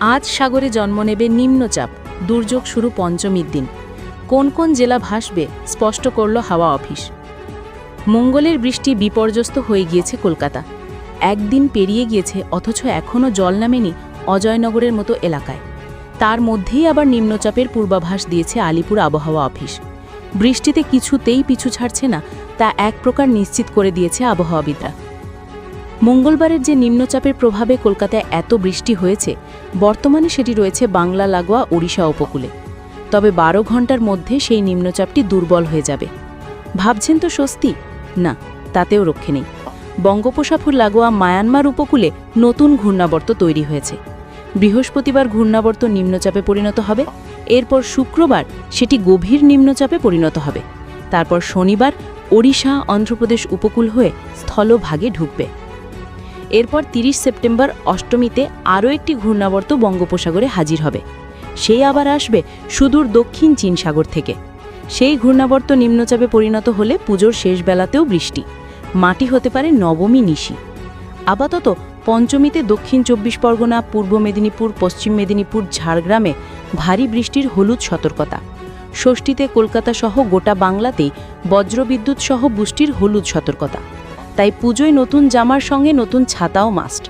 আজ সাগরে জন্ম নেবে নিম্নচাপ, দুর্যোগ শুরু পঞ্চমীর দিন। কোন কোন জেলা ভাসবে, স্পষ্ট করল হাওয়া অফিস। মঙ্গলের বৃষ্টি বিপর্যস্ত হয়ে গিয়েছে কলকাতা। একদিন পেরিয়ে গিয়েছে, অথচ এখনও জল নামেনি অজয়নগরের মতো এলাকায়। তার মধ্যেই আবার নিম্নচাপের পূর্বাভাস দিয়েছে আলিপুর আবহাওয়া অফিস। বৃষ্টিতে কিছুতেই পিছু ছাড়ছে না, তা এক প্রকার নিশ্চিত করে দিয়েছে আবহাওয়াবিদরা। মঙ্গলবারের যে নিম্নচাপের প্রভাবে কলকাতায় এত বৃষ্টি হয়েছে, বর্তমানে সেটি রয়েছে বাংলা, লাগোয়া, ওড়িশা উপকূলে। তবে বারো ঘণ্টার মধ্যে সেই নিম্নচাপটি দুর্বল হয়ে যাবে। ভাবছেন তো স্বস্তি? না, তাতেও রক্ষে নেই। বঙ্গোপসাগর, লাগোয়া, মায়ানমার উপকূলে নতুন ঘূর্ণাবর্ত তৈরি হয়েছে। বৃহস্পতিবার ঘূর্ণাবর্ত নিম্নচাপে পরিণত হবে। এরপর শুক্রবার সেটি গভীর নিম্নচাপে পরিণত হবে। তারপর শনিবার ওড়িশা, অন্ধ্রপ্রদেশ উপকূল হয়ে স্থলভাগে ঢুকবে। এরপর ৩০ সেপ্টেম্বর অষ্টমীতে আরও একটি ঘূর্ণাবর্ত বঙ্গোপসাগরে হাজির হবে। সেই আবার আসবে সুদূর দক্ষিণ চীন সাগর থেকে। সেই ঘূর্ণাবর্ত নিম্নচাপে পরিণত হলে পুজোর শেষ বেলাতেও বৃষ্টি। মাটি হতে পারে নবমী নিশি। আপাতত পঞ্চমীতে দক্ষিণ চব্বিশ পরগনা, পূর্ব মেদিনীপুর, পশ্চিম মেদিনীপুর, ঝাড়গ্রামে ভারী বৃষ্টির হলুদ সতর্কতা। ষষ্ঠীতে কলকাতা সহ গোটা বাংলাতেই বজ্রবিদ্যুৎ সহ বৃষ্টির হলুদ সতর্কতা। তাই পুজোয় নতুন জামার সঙ্গে নতুন ছাতাও মাস্ট